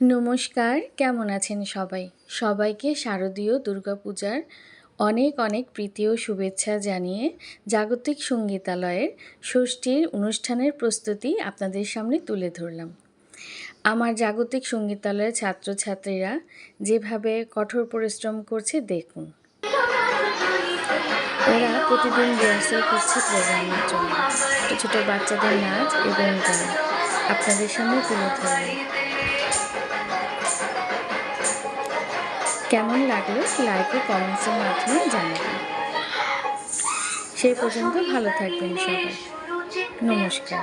নমস্কার, কেমন আছেন সবাই? সবাইকে শারদীয় দুর্গাপূজার অনেক অনেক প্রীতি ও শুভেচ্ছা জানিয়ে জাগতিক সঙ্গীতালয়ের ষষ্ঠীর অনুষ্ঠানের প্রস্তুতি আপনাদের সামনে তুলে ধরলাম। আমার জাগতিক সঙ্গীতালয়ের ছাত্রছাত্রীরা যেভাবে কঠোর পরিশ্রম করছে, দেখুন। ওরা প্রতিদিন রিহার্সাল করছে প্রোগ্রামের জন্য। ছোটো ছোটো বাচ্চাদের নাচ এবং গান আপনাদের সামনে তুলে ধরলাম। কেমন লাগল লাইক ও কমেন্টসের মাধ্যমে জানাবেন সেই পর্যন্ত ভালো থাকবেন সবাই। নমস্কার।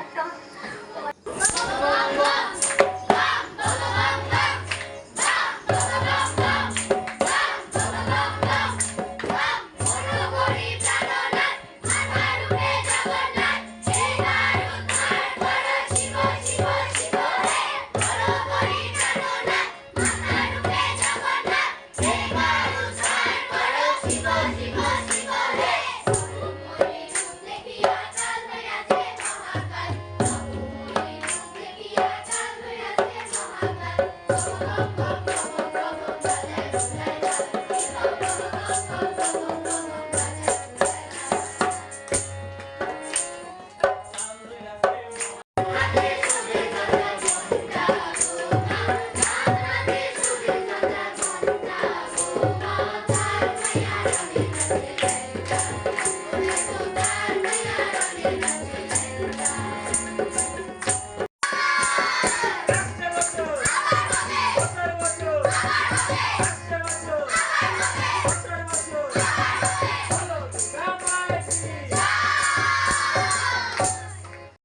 doce, doce. Thank you.